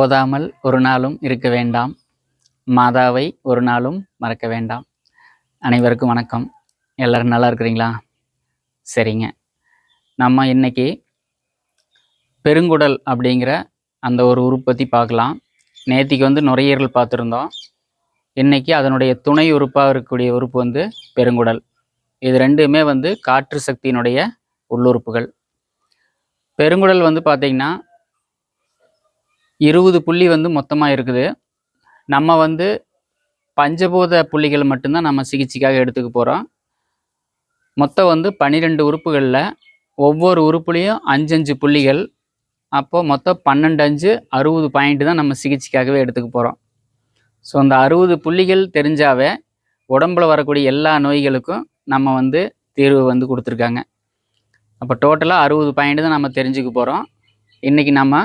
ஓதாமல் ஒரு நாளும் இருக்க வேண்டாம். மாதாவை ஒரு நாளும் மறக்க வேண்டாம். அனைவருக்கும் வணக்கம். எல்லோரும் நல்லா இருக்கிறீங்களா? சரிங்க. நம்ம இன்னைக்கு பெருங்குடல் அப்படிங்கிற அந்த ஒரு உறுப்பத்தி பார்க்கலாம். நேத்திக்கு வந்து நுரையீரல் பார்த்துருந்தோம். இன்னைக்கு அதனுடைய துணை உறுப்பாக இருக்கக்கூடிய உறுப்பு வந்து பெருங்குடல். இது ரெண்டுமே வந்து காற்று சக்தியினுடைய உள்ளுறுப்புகள். பெருங்குடல் வந்து பார்த்திங்கன்னா இருபது புள்ளி வந்து மொத்தமாக இருக்குது. நம்ம வந்து பஞ்சபூத புள்ளிகள் மட்டும்தான் நம்ம சிகிச்சைக்காக எடுத்துக்க போகிறோம் மொத்தம் வந்து பன்னிரெண்டு உறுப்புகளில் ஒவ்வொரு உறுப்புலேயும் அஞ்சு அஞ்சு புள்ளிகள் அப்போது மொத்தம் பன்னெண்டு அஞ்சு அறுபது பாயிண்ட் தான் நம்ம சிகிச்சைக்காகவே எடுத்துக்க போகிறோம் ஸோ அந்த அறுபது புள்ளிகள் தெரிஞ்சாவே உடம்புல வரக்கூடிய எல்லா நோய்களுக்கும் நம்ம வந்து தீர்வு வந்து கொடுத்துருக்காங்க. அப்போ டோட்டலாக அறுபது பாயிண்ட் தான் நம்ம தெரிஞ்சுக்க போகிறோம் இன்றைக்கி நம்ம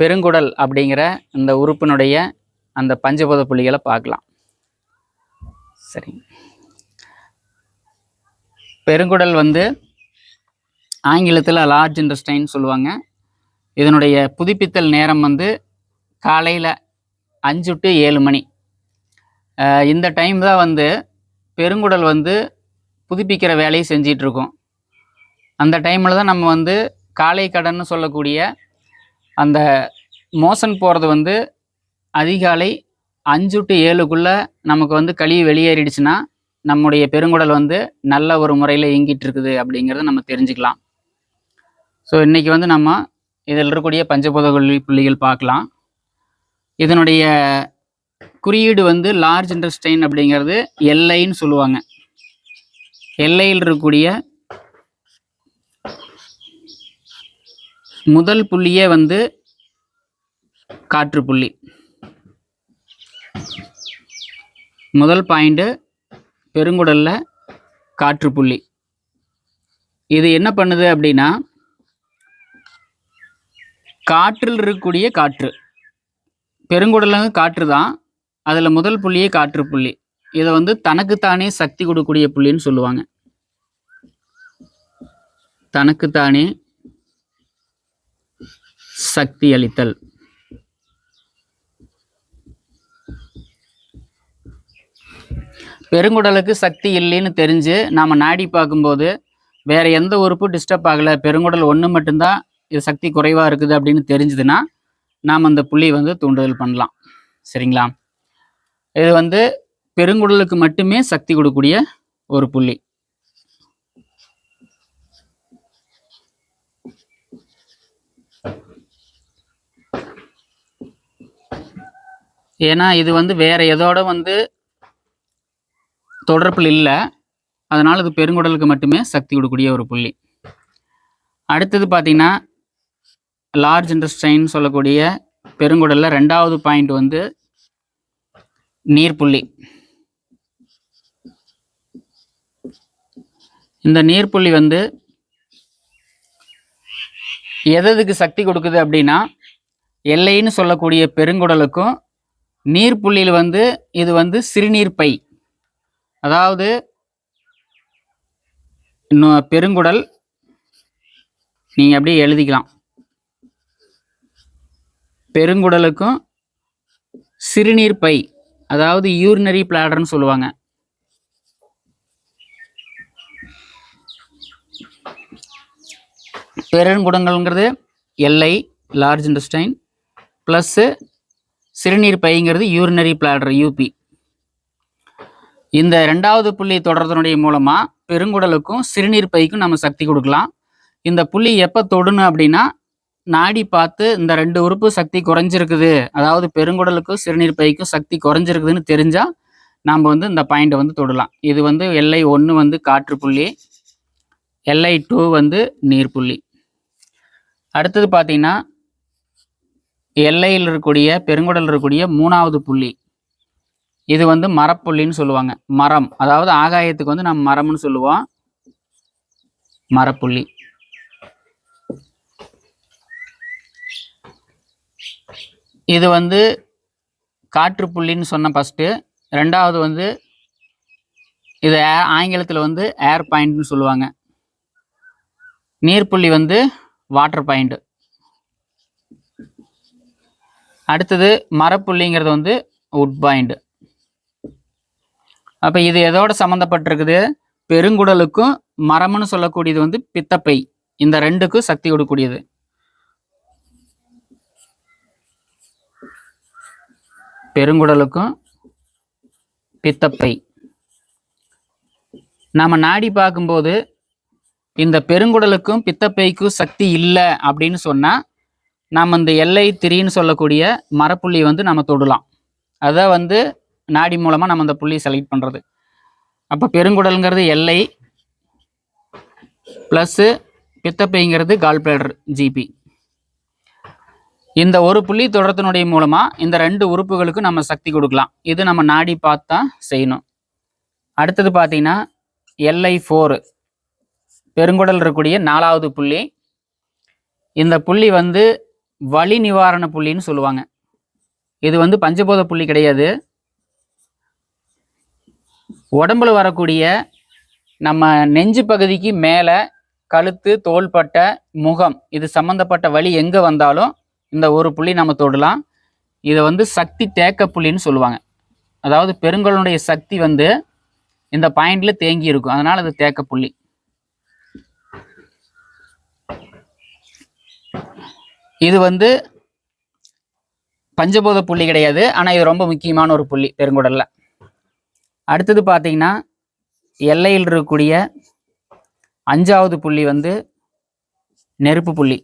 பெருங்குடல் அப்படிங்கிற இந்த உறுப்பினுடைய அந்த பஞ்சபூத புள்ளிகளை பார்க்கலாம். சரி. பெருங்குடல் வந்து ஆங்கிலத்தில் லார்ஜ் இன்டஸ்டைன் சொல்லுவாங்க. இதனுடைய புதுப்பித்தல் நேரம் வந்து காலையில் அஞ்சு டு ஏழு மணி. இந்த டைம் தான் வந்து பெருங்குடல் வந்து புதுப்பிக்கிற வேலையை செஞ்சிகிட்ருக்கோம் அந்த டைமில் தான் நம்ம வந்து காலை கடன்னு சொல்லக்கூடிய அந்த மோஷன் போகிறது வந்து அதிகாலை அஞ்சு டு ஏழுக்குள்ளே நமக்கு வந்து கழிவு வெளியேறிடுச்சுன்னா நம்முடைய பெருங்குடல் வந்து நல்ல ஒரு முறையில் இயங்கிட்டு இருக்குது அப்படிங்கிறத நம்ம தெரிஞ்சுக்கலாம். ஸோ இன்றைக்கி வந்து நம்ம இதில் இருக்கக்கூடிய பஞ்சபூத புள்ளிகள் பார்க்கலாம். இதனுடைய குறியீடு வந்து லார்ஜ் இன்டர்ஸ்டைன் அப்படிங்கிறது எல்லைன்னு சொல்லுவாங்க. எல்லையில் இருக்கக்கூடிய முதல் புள்ளியே வந்து காற்று புள்ளி. முதல் பாயிண்ட்டு பெருங்குடல்ல காற்று புள்ளி. இது என்ன பண்ணுது அப்படின்னா காற்றில் இருக்கக்கூடிய காற்று. பெருங்குடலுங்க காற்று தான் அதில் முதல் புள்ளியே காற்று புள்ளி. இதை வந்து தனக்குத்தானே சக்தி கொடுக்கக்கூடிய புள்ளின்னு சொல்லுவாங்க. தனக்குத்தானே சக்தி அளித்தல் பெருங்குடலுக்கு சக்தி இல்லைன்னு தெரிஞ்சு நாம் நாடி பார்க்கும்போது வேற எந்த உறுப்பு டிஸ்டர்ப் ஆகலை. பெருங்குடல் ஒன்று மட்டும்தான் இது சக்தி குறைவாக இருக்குது அப்படின்னு தெரிஞ்சுதுன்னா நாம் அந்த புள்ளியை வந்து தூண்டுதல் பண்ணலாம். சரிங்களா? இது வந்து பெருங்குடலுக்கு மட்டுமே சக்தி கொடுக்கக்கூடிய ஒரு புள்ளி. ஏன்னா இது வந்து வேற எதோட வந்து தொடர்பில் இல்லை. அதனால் இது பெருங்குடலுக்கு மட்டுமே சக்தி கொடுக்கக்கூடிய ஒரு புள்ளி. அடுத்தது பார்த்தீங்கன்னா லார்ஜ் இன்டஸ்டைன் சொல்லக்கூடிய பெருங்குடலில் ரெண்டாவது பாயிண்ட் வந்து நீர்ப்புள்ளி. இந்த நீர்ப்புள்ளி வந்து எததுக்கு சக்தி கொடுக்குது அப்படின்னா எல்லைன்னு சொல்லக்கூடிய பெருங்குடலுக்கும் நீர்ப்புள்ளியில் வந்து இது வந்து சிறுநீர் பை. அதாவது இன்னும் பெருங்குடல் நீங்கள் அப்படியே எழுதிக்கலாம். பெருங்குடலுக்கும் சிறுநீர் பை அதாவது யூரினரி பிளாடர்னு சொல்லுவாங்க. பெருங்குடங்கள்ங்கிறது எல்லை லார்ஜ் இன்டஸ்டைன் ப்ளஸ்ஸு சிறுநீர் பைங்கிறது யூரினரி பிளாடர் யூபி இந்த ரெண்டாவது புள்ளி தொடர்றதுனுடைய மூலமாக பெருங்குடலுக்கும் சிறுநீர் பைக்கும் நம்ம சக்தி கொடுக்கலாம். இந்த புள்ளி எப்போ தொடணும் அப்படின்னா நாடி பார்த்து இந்த ரெண்டு உறுப்பு சக்தி குறைஞ்சிருக்குது. அதாவது பெருங்குடலுக்கும் சிறுநீர் பைக்கும் சக்தி குறைஞ்சிருக்குதுன்னு தெரிஞ்சால் நாம் வந்து இந்த பாயிண்ட்டை வந்து தொடலாம். இது வந்து எல்லை ஒன்று வந்து காற்று புள்ளி எல்ஐ டூ வந்து நீர் புள்ளி. அடுத்தது பார்த்தீங்கன்னா எல்லையில் இருக்கக்கூடிய பெருங்குடல் இருக்கக்கூடிய மூணாவது புள்ளி. இது வந்து மரப்புள்ளின்னு சொல்லுவாங்க. மரம். அதாவது ஆகாயத்துக்கு வந்து நம்ம மரம்னு சொல்லுவோம். மரப்புள்ளி. இது வந்து காற்று புள்ளின்னு சொன்ன ஃபஸ்ட்டு ரெண்டாவது வந்து இது ஆங்கிலத்தில் வந்து ஏர் பாயிண்ட்னு சொல்லுவாங்க. நீர்ப்புள்ளி வந்து வாட்டர் பாயிண்ட்டு அடுத்தது மரப்புள்ளிங்கிறது வந்து உட் பாயிண்ட் அப்போ இது எதோட சம்மந்தப்பட்டிருக்குது பெருங்குடலுக்கும் மரம்னு சொல்லக்கூடியது வந்து பித்தப்பை. இந்த ரெண்டுக்கும் சக்தி கொடுக்கக்கூடியது. பெருங்குடலுக்கும் பித்தப்பை. நாம் நாடி பார்க்கும்போது இந்த பெருங்குடலுக்கும் பித்தப்பைக்கும் சக்தி இல்லை அப்படின்னு சொன்னால் நாம் இந்த எல்லை திரின்னு சொல்லக்கூடிய மரப்புள்ளி வந்து நம்ம தொடலாம். அதை வந்து நாடி மூலமாக நம்ம அந்த புள்ளியை செலக்ட் பண்ணுறது அப்போ பெருங்குடல்ங்கிறது எல்லை ப்ளஸ்ஸு பித்தப்பைங்கிறது கால் பிளேடர் ஜிபி இந்த ஒரு புள்ளி தொடரத்தினுடைய மூலமாக இந்த ரெண்டு உறுப்புகளுக்கும் நம்ம சக்தி கொடுக்கலாம். இது நம்ம நாடி பார்த்தா செய்யணும். அடுத்தது பார்த்தீங்கன்னா எல்ஐ ஃபோரு பெருங்குடல் இருக்கக்கூடிய நாலாவது புள்ளி. இந்த புள்ளி வந்து வலி நிவாரண புள்ளின்னு சொல்லுவாங்க. இது வந்து பஞ்சபோத புள்ளி கிடையாது. உடம்புல வரக்கூடிய நம்ம நெஞ்சு பகுதிக்கு மேலே கழுத்து தோள்பட்ட முகம் இது சம்மந்தப்பட்ட வலி எங்கே வந்தாலும் இந்த ஒரு புள்ளி நம்ம தொடலாம். இதை வந்து சக்தி தேக்க புள்ளின்னு சொல்லுவாங்க. அதாவது பெருங்கலனுடைய சக்தி வந்து இந்த பாயிண்டில் தேங்கி இருக்கும். அதனால் அது தேக்க புள்ளி. இது வந்து பஞ்சபூத புள்ளி கிடையாது ஆனால் இது ரொம்ப முக்கியமான ஒரு புள்ளி பெருங்குடலில். அடுத்தது பார்த்தீங்கன்னா எல்லையில் இருக்கக்கூடிய அஞ்சாவது புள்ளி வந்து நெருப்பு புள்ளி.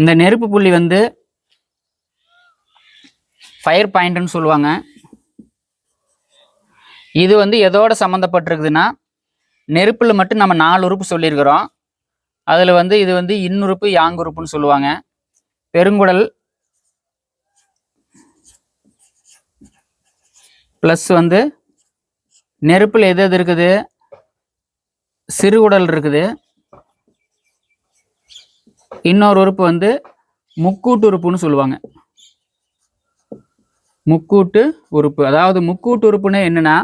இந்த நெருப்பு புள்ளி வந்து ஃபயர் பாயிண்ட்னு சொல்லுவாங்க. இது வந்து எதோட சம்மந்தப்பட்டிருக்குதுன்னா நெருப்பில் மட்டும் நம்ம நாலு உறுப்பு சொல்லியிருக்கிறோம். அதில் வந்து இது வந்து இன்னுறுப்பு யாங்குறுப்புன்னு சொல்லுவாங்க. பெருங்குடல் ப்ளஸ் வந்து நெருப்பில் எது எது இருக்குது? சிறுகுடல் இருக்குது. இன்னொரு உறுப்பு வந்து முக்கூட்டு உறுப்புன்னு சொல்லுவாங்க. முக்கூட்டு உறுப்பு. அதாவது முக்கூட்டு உறுப்புன்னு என்னன்னா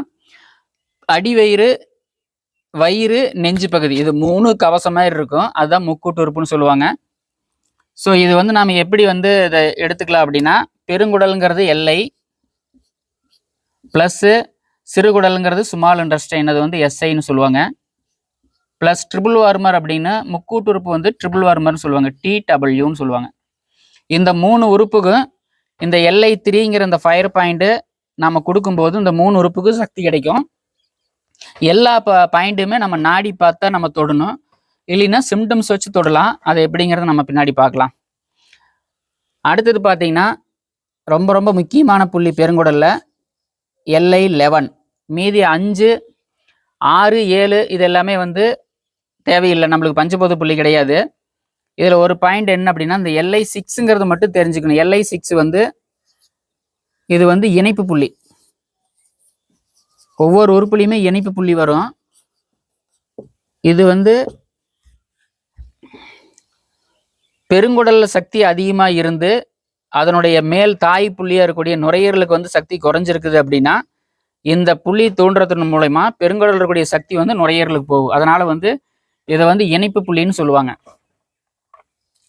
அடிவயிறு வயிறு நெஞ்சு பகுதி. இது மூணு கவசம் மாதிரி இருக்கும். அதுதான் முக்கூட்டு உறுப்புன்னு சொல்லுவாங்க. ஸோ இது வந்து நாம் எப்படி வந்து இதை எடுத்துக்கலாம் அப்படின்னா பெருங்குடலுங்கிறது எல்லை ப்ளஸ்ஸு சிறுகுடலுங்கிறது சுமால் இண்டஸ்ட்ரைன் அது வந்து எஸ்ஐன்னு சொல்லுவாங்க. ப்ளஸ் ட்ரிபிள் வார்மர் அப்படின்னு முக்கூட்டு உறுப்பு வந்து ட்ரிபிள் வார்மர்னு சொல்லுவாங்க. டி டபிள்யூன்னு சொல்லுவாங்க. இந்த மூணு உறுப்புக்கும் இந்த எல்ஐ த்ரீங்கிற இந்த ஃபயர் பாயிண்ட்டு நம்ம கொடுக்கும்போது இந்த மூணு உறுப்புக்கும் சக்தி கிடைக்கும். எல்லா ப பாயிண்ட்டுமே நம்ம நாடி பார்த்தா நம்ம தொடணும். இல்லைன்னா சிம்டம்ஸ் வச்சு தொடலாம். அது எப்படிங்கிறத நம்ம பின்னாடி பார்க்கலாம். அடுத்தது பார்த்தீங்கன்னா ரொம்ப ரொம்ப முக்கியமான புள்ளி பெருங்குடலில் எல்ஐ லெவன். மீதி அஞ்சு ஆறு ஏழு இது எல்லாமே வந்து தேவையில்லை. நம்மளுக்கு பஞ்சபோத புள்ளி கிடையாது. இதில் ஒரு பாயிண்ட் என்ன அப்படின்னா இந்த எல்ஐ சிக்ஸுங்கிறது மட்டும் தெரிஞ்சுக்கணும். எல்ஐ சிக்ஸ் வந்து இது வந்து இணைப்பு புள்ளி. ஒவ்வொரு உறுப்புலையுமே இணைப்பு புள்ளி வரும். இது வந்து பெருங்குடல்ல சக்தி அதிகமாக இருந்து அதனுடைய மேல் தாய் புள்ளியாக இருக்கக்கூடிய நுரையீரலுக்கு வந்து சக்தி குறைஞ்சிருக்குது அப்படின்னா இந்த புள்ளி தோன்றதன் மூலயமா பெருங்குடல் இருக்கக்கூடிய சக்தி வந்து நுரையீரலுக்கு போகும். அதனால வந்து இதை வந்து இணைப்பு புள்ளின்னு சொல்லுவாங்க.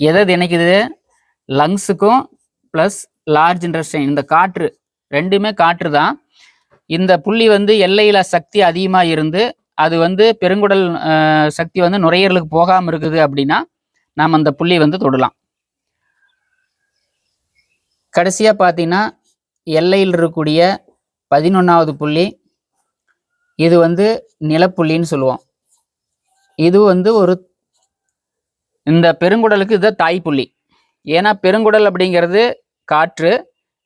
எதை இணைக்குது? லங்ஸுக்கும் ப்ளஸ் லார்ஜ் இன்டர்ஸ்டைன் இந்த காற்று ரெண்டுமே காற்று தான். இந்த புள்ளி வந்து எல்லையில சக்தி அதிகமாக இருந்து அது வந்து பெருங்குடல் சக்தி வந்து நுரையீரலுக்கு போகாமல் இருக்குது அப்படின்னா நாம் அந்த புள்ளி வந்து தொடலாம். கடைசியாக பார்த்தீங்கன்னா எல்லையில் இருக்கக்கூடிய பதினொன்றாவது புள்ளி இது வந்து நிலப்புள்ளின்னு சொல்லுவோம். இது வந்து ஒரு இந்த பெருங்குடலுக்கு இது தாய்ப்புள்ளி. ஏன்னா பெருங்குடல் அப்படிங்கிறது காற்று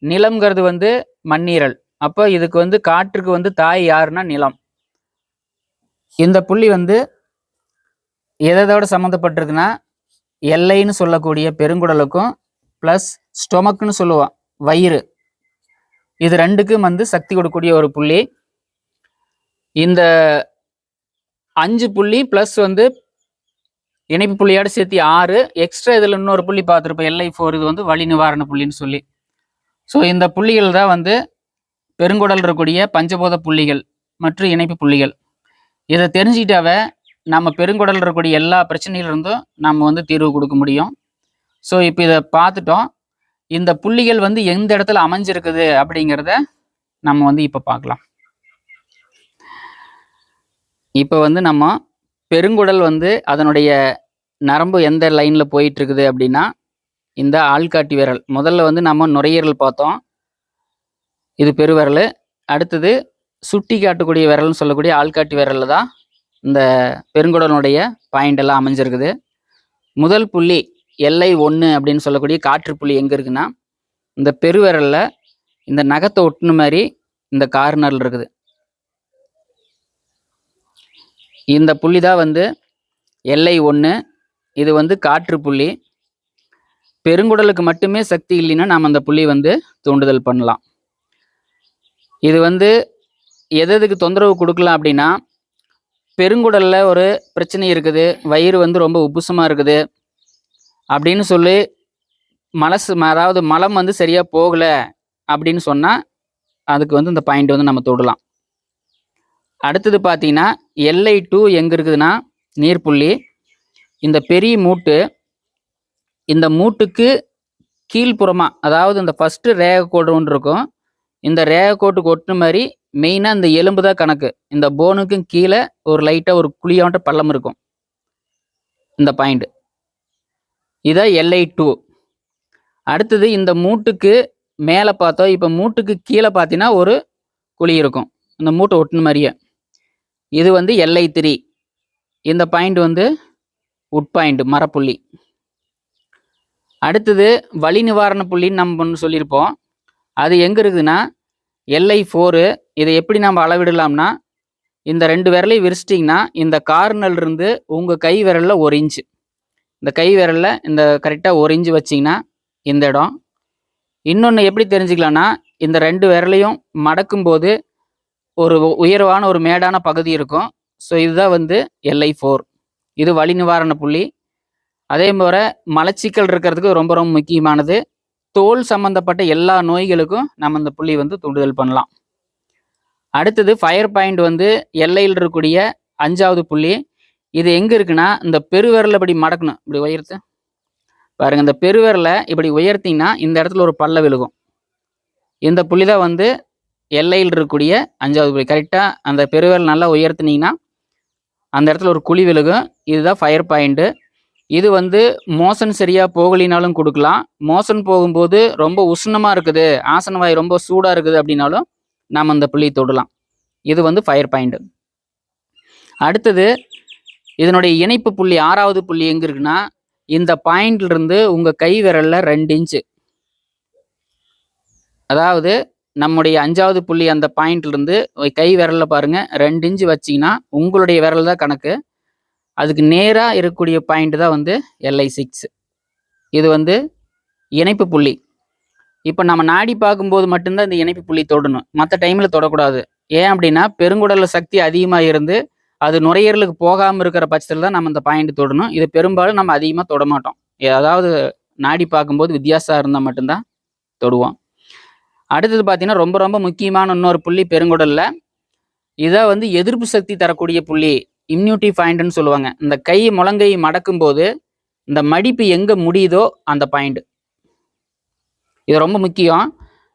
நிலம்ங்கிறது வந்து மண்ணீரல். அப்போ இதுக்கு வந்து காற்றுக்கு வந்து தாய் யாருன்னா நிலம். இந்த புள்ளி வந்து எதோட சம்மந்தப்பட்டிருக்குன்னா எல்லைன்னு சொல்லக்கூடிய பெருங்குடலுக்கும் ப்ளஸ் ஸ்டொமக்குன்னு சொல்லுவோம் வயிறு. இது ரெண்டுக்கும் வந்து சக்தி கொடுக்கக்கூடிய ஒரு புள்ளி. இந்த அஞ்சு புள்ளி ப்ளஸ் வந்து இணைப்பு புள்ளியோட சேர்த்து ஆறு எக்ஸ்ட்ரா இதில் இன்னொரு புள்ளி பார்த்துருப்போம் எல்ஐ ஃபோர் இது வந்து வலி நிவாரண புள்ளின்னு சொல்லி. ஸோ இந்த புள்ளிகள் தான் வந்து பெருங்குடல் இருக்கக்கூடிய பஞ்சபோத புள்ளிகள் மற்றும் இணைப்பு புள்ளிகள். இதை தெரிஞ்சுக்கிட்டாவே நம்ம பெருங்குடல் இருக்கக்கூடிய எல்லா பிரச்சனையிலிருந்தும் நம்ம வந்து தீர்வு கொடுக்க முடியும். ஸோ இப்போ இதை பார்த்துட்டோம். இந்த புள்ளிகள் வந்து எந்த இடத்துல அமைஞ்சிருக்குது அப்படிங்கிறத நம்ம வந்து இப்போ பார்க்கலாம். இப்போ வந்து நம்ம பெருங்குடல் வந்து அதனுடைய நரம்பு எந்த லைனில் போயிட்டு இருக்குது அப்படின்னா இந்த ஆள்காட்டி விரல். முதல்ல வந்து நம்ம நுரையீரல் பார்த்தோம். இது பெருவிரல் அடுத்தது சுட்டி காட்டக்கூடிய விரல்னு சொல்லக்கூடிய ஆள்காட்டி விரலில் தான் இந்த பெருங்குடலுடைய பாயிண்ட் எல்லாம் அமைஞ்சிருக்குது. முதல் புள்ளி எல்லை ஒன்று அப்படின்னு சொல்லக்கூடிய காற்று புள்ளி எங்கே இருக்குன்னா இந்த பெருவிரலில் இந்த நகத்தை ஒட்டுன மாதிரி இந்த கார்னரில் இருக்குது. இந்த புள்ளி தான் வந்து எல்லை ஒன்று இது வந்து காற்று புள்ளி. பெருங்குடலுக்கு மட்டுமே சக்தி இல்லைன்னா நாம் அந்த புள்ளி வந்து தூண்டுதல் பண்ணலாம். இது வந்து எது எதுக்கு தொந்தரவு கொடுக்கலாம் அப்படின்னா பெருங்குடலில் ஒரு பிரச்சனை இருக்குது வயிறு வந்து ரொம்ப உப்புசமாக இருக்குது அப்படின்னு சொல்லி மலசு அதாவது மலம் வந்து சரியாக போகலை அப்படின்னு சொன்னால் அதுக்கு வந்து இந்த பாயிண்ட் வந்து நம்ம தொடலாம். அடுத்தது பார்த்தீங்கன்னா எல்ஐ டூ எங்கே இருக்குதுன்னா நீர்ப்புள்ளி. இந்த பெரிய மூட்டு இந்த மூட்டுக்கு கீழ்ப்புறமாக அதாவது இந்த ஃபஸ்ட்டு ரேக கோடு ஒன்று இருக்கும் இந்த ரேக கோட்டுக்கு ஒட்டின மாதிரி மெயினாக இந்த எலும்பு தான் கணக்கு. இந்த போனுக்கும் கீழே ஒரு லைட்டாக ஒரு குழியாண்ட பள்ளம் இருக்கும். இந்த பாயிண்ட் இதான் எல்ஐ டூ அடுத்தது இந்த மூட்டுக்கு மேலே பார்த்தோம். இப்போ மூட்டுக்கு கீழே பார்த்தீங்கன்னா ஒரு குழி இருக்கும். இந்த மூட்டை ஒட்டின மாதிரியே. இது வந்து எல்ஐ த்ரீ இந்த பாயிண்ட் வந்து உட் பாயிண்ட் மரப்புள்ளி. அடுத்தது வலி நிவாரண புள்ளின்னு நம்ம ஒன்று சொல்லியிருப்போம். அது எங்கே இருக்குதுன்னா எல்ஐ ஃபோரு இதை எப்படி நம்ம அளவிடலாம்னா இந்த ரெண்டு விரலையும் விரிச்சிட்டிங்கன்னா இந்த கார்னல் இருந்து உங்கள் கை விரலில் ஒரு இன்ச்சு. இந்த கை விரலில் இந்த கரெக்டாக ஒரு இன்ச்சு வச்சிங்கன்னா இந்த இடம். இன்னொன்று எப்படி தெரிஞ்சுக்கலாம்னா இந்த ரெண்டு விரலையும் மடக்கும்போது ஒரு உயர்வான ஒரு மேடான பகுதி இருக்கும். ஸோ இதுதான் வந்து எல்ஐ ஃபோர். இது வழி நிவாரண புள்ளி. அதே போல் மலச்சிக்கல் இருக்கிறதுக்கு ரொம்ப ரொம்ப முக்கியமானது. தோல் சம்பந்தப்பட்ட எல்லா நோய்களுக்கும் நம்ம இந்த புள்ளி வந்து தூண்டுதல் பண்ணலாம். அடுத்தது ஃபயர் பாயிண்ட் வந்து எல்லையில் இருக்கக்கூடிய அஞ்சாவது புள்ளி. இது எங்கே இருக்குன்னா இந்த பெருவிரலை இப்படி மடக்கணும். இப்படி உயர்த்து. பாருங்க இந்த பெருவிரலை இப்படி உயர்த்திங்கன்னா இந்த இடத்துல ஒரு பல்ல விழுகும். இந்த புள்ளி தான் வந்து எல்லையில் இருக்கக்கூடிய அஞ்சாவது புள்ளி. கரெக்டாக அந்த பெருவிரல் நல்லா உயர்த்தினீங்கன்னா அந்த இடத்துல ஒரு குழி விழுகும். இதுதான் ஃபயர் பாயிண்ட்டு இது வந்து மோசன் சரியாக போகலினாலும் கொடுக்கலாம். மோசன் போகும்போது ரொம்ப உஷ்ணமாக இருக்குது. ஆசன வாய் ரொம்ப சூடாக இருக்குது அப்படின்னாலும் நாம் அந்த புள்ளி தொடலாம். இது வந்து ஃபயர் பாயிண்ட் அடுத்தது இதனுடைய இணைப்பு புள்ளி ஆறாவது புள்ளி எங்கே இருக்குன்னா இந்த பாயிண்ட்ல இருந்து உங்கள் கை விரலில் ரெண்டு இன்ச்சு அதாவது நம்முடைய அஞ்சாவது புள்ளி அந்த பாயிண்ட்ல இருந்து கை விரலில் பாருங்க ரெண்டு இன்ச்சு வச்சிங்கன்னா உங்களுடைய விரல் தான் கணக்கு. அதுக்கு நேராக இருக்கக்கூடிய பாயிண்ட் தான் வந்து எல்ஐ சிக்ஸ் இது வந்து இணைப்பு புள்ளி. இப்போ நம்ம நாடி பார்க்கும்போது மட்டும்தான் இந்த இணைப்பு புள்ளி தொடணும். மற்ற டைமில் தொடக்கூடாது. ஏன் அப்படின்னா பெருங்குடலில் சக்தி அதிகமாக இருந்து அது நுரையீரலுக்கு போகாமல் இருக்கிற பட்சத்தில் தான் நம்ம இந்த பாயிண்ட் தொடணும். இது பெரும்பாலும் நம்ம அதிகமாக தொட மாட்டோம். நாடி பார்க்கும்போது வித்தியாசம் இருந்தால் மட்டும்தான் தொடுவோம். அடுத்தது பார்த்தீங்கன்னா ரொம்ப ரொம்ப முக்கியமான இன்னொரு புள்ளி பெருங்குடலில். இதை வந்து எதிர்ப்பு சக்தி தரக்கூடிய புள்ளி இம்யூனிட்டி பாயிண்ட்னு சொல்லுவாங்க. இந்த கை முழங்கை மடக்கும் போது இந்த மடிப்பு எங்கே முடியுதோ அந்த பாயிண்ட் இது ரொம்ப முக்கியம்.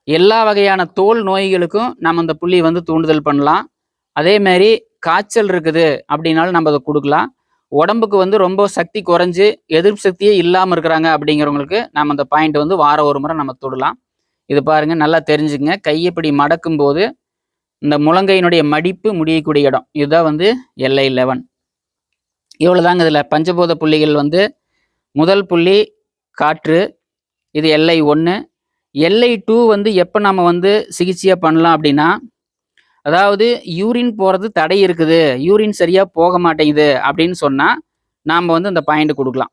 எல்லா வகையான தோல் நோய்களுக்கும் நம்ம இந்த புள்ளி வந்து தூண்டுதல் பண்ணலாம். அதே மாதிரி காய்ச்சல் இருக்குது அப்படின்னாலும் நம்ம அதை கொடுக்கலாம். உடம்புக்கு வந்து ரொம்ப சக்தி குறைஞ்சு எதிர்ப்பு சக்தியே இல்லாமல் இருக்கிறாங்க அப்படிங்கிறவங்களுக்கு நம்ம அந்த பாயிண்ட் வந்து வாரம் ஒரு முறை நம்ம தொடலாம். இது பாருங்கள் நல்லா தெரிஞ்சுங்க கையப்படி மடக்கும் போது இந்த முழங்கையினுடைய மடிப்பு முடியக்கூடிய இடம். இதுதான் வந்து எல்ஐ லெவன் இவ்வளோதாங்க இதில். பஞ்சபூத புள்ளிகள் வந்து முதல் புள்ளி காற்று இது எல்ஐ ஒன்று எல்ஐ டூ வந்து எப்போ நம்ம வந்து சிகிச்சையாக பண்ணலாம் அப்படின்னா அதாவது யூரின் போகிறது தடை இருக்குது. யூரின் சரியாக போக மாட்டேங்குது அப்படின்னு சொன்னால் நாம் வந்து இந்த பாயிண்ட் கொடுக்கலாம்.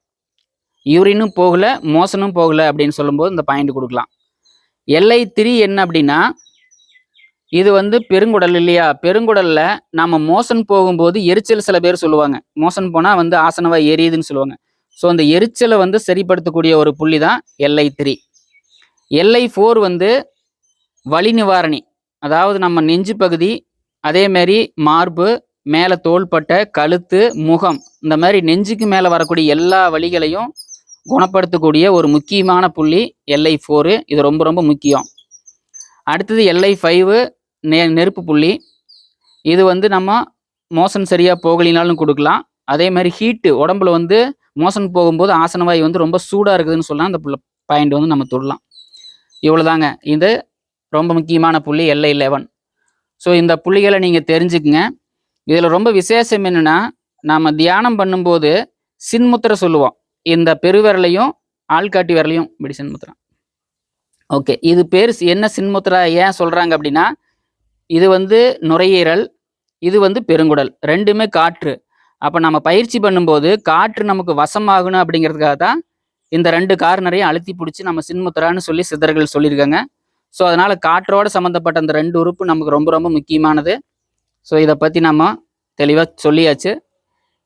யூரினும் போகலை மோசனும் போகலை அப்படின்னு சொல்லும்போது இந்த பாயிண்ட் கொடுக்கலாம். எல்ஐ த்ரீ என்ன அப்படின்னா இது வந்து பெருங்குடல் இல்லையா? பெருங்குடல்ல நாம மோசன் போகும்போது எரிச்சல் சில பேர் சொல்லுவாங்க. மோசன் போனா வந்து ஆசனவா எரியுதுன்னு சொல்லுவாங்க. ஸோ அந்த எரிச்சலை வந்து சரிப்படுத்தக்கூடிய ஒரு புள்ளி தான் எல்ஐ த்ரீ. எல்ஐ ஃபோர் வந்து வலி நிவாரணி. அதாவது நம்ம நெஞ்சு பகுதி அதேமாரி மார்பு மேலே தோள்பட்டை கழுத்து முகம் இந்த மாதிரி நெஞ்சுக்கு மேலே வரக்கூடிய எல்லா வழிகளையும் குணப்படுத்தக்கூடிய ஒரு முக்கியமான புள்ளி எல்ஐ ஃபோரு இது ரொம்ப ரொம்ப முக்கியம். அடுத்தது எல்ஐ ஃபைவு நெ நெருப்பு புள்ளி. இது வந்து நம்ம மோஷன் சரியாக போகலினாலும் கொடுக்கலாம். அதே மாதிரி ஹீட்டு உடம்புல வந்து மோஷன் போகும்போது ஆசனவாய் வந்து ரொம்ப சூடாக இருக்குதுன்னு சொல்லலாம். அந்த பாயிண்ட் வந்து நம்ம தொடலாம். இவ்வளோதாங்க இது ரொம்ப முக்கியமான புள்ளி எல்ஐ லெவன் ஸோ இந்த புள்ளிகளை நீங்கள் தெரிஞ்சுக்குங்க. இதில் ரொம்ப விசேஷம் என்னென்னா நாம் தியானம் பண்ணும்போது சின்முத்திரை சொல்லுவோம். இந்த பெருவிரலையும் ஆள்காட்டி விரலையும் இப்படி சின்முத்திரம் ஓகே இது பேர் என்ன சின்முத்திரா ஏன் சொல்கிறாங்க அப்படின்னா இது வந்து நுரையீரல் இது வந்து பெருங்குடல் ரெண்டுமே காற்று. அப்போ நம்ம பயிற்சி பண்ணும்போது காற்று நமக்கு வசமாகணும் அப்படிங்கிறதுக்காக தான் இந்த ரெண்டு கார்னரையும் அழுத்தி பிடிச்சி நம்ம சின்முத்திரான்னு சொல்லி சித்தர்கள் சொல்லியிருக்காங்க. ஸோ அதனால் காற்றோடு சம்மந்தப்பட்ட அந்த ரெண்டு உறுப்பு நமக்கு ரொம்ப ரொம்ப முக்கியமானது. ஸோ இதை பற்றி நம்ம தெளிவாக சொல்லியாச்சு.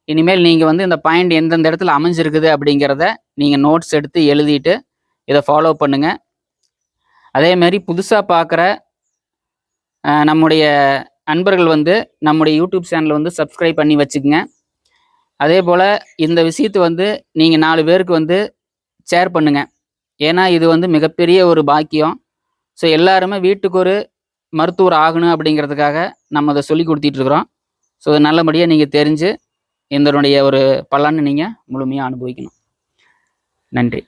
இனிமேல் நீங்கள் வந்து இந்த பாயிண்ட் எந்தெந்த இடத்துல அமைஞ்சிருக்குது அப்படிங்கிறத நீங்கள் நோட்ஸ் எடுத்து எழுதிட்டு இதை ஃபாலோ பண்ணுங்கள் அதேமாரி புதுசாக பார்க்குற நம்முடைய அன்பர்கள் வந்து நம்முடைய யூடியூப் சேனலை வந்து சப்ஸ்கிரைப் பண்ணி வச்சுக்கோங்க. அதே போல் இந்த விஷயத்தை வந்து நீங்கள் நாலு பேருக்கு வந்து ஷேர் பண்ணுங்கள் ஏன்னா இது வந்து மிகப்பெரிய ஒரு பாக்கியம். ஸோ எல்லாருமே வீட்டுக்கு ஒரு மருத்துவர் ஆகணும் அப்படிங்கிறதுக்காக நம்ம அதை சொல்லி கொடுத்துட்ருக்குறோம் ஸோ நல்லபடியாக நீங்கள் தெரிஞ்சு இதனுடைய ஒரு பலனை நீங்கள் முழுமையாக அனுபவிக்கணும். நன்றி.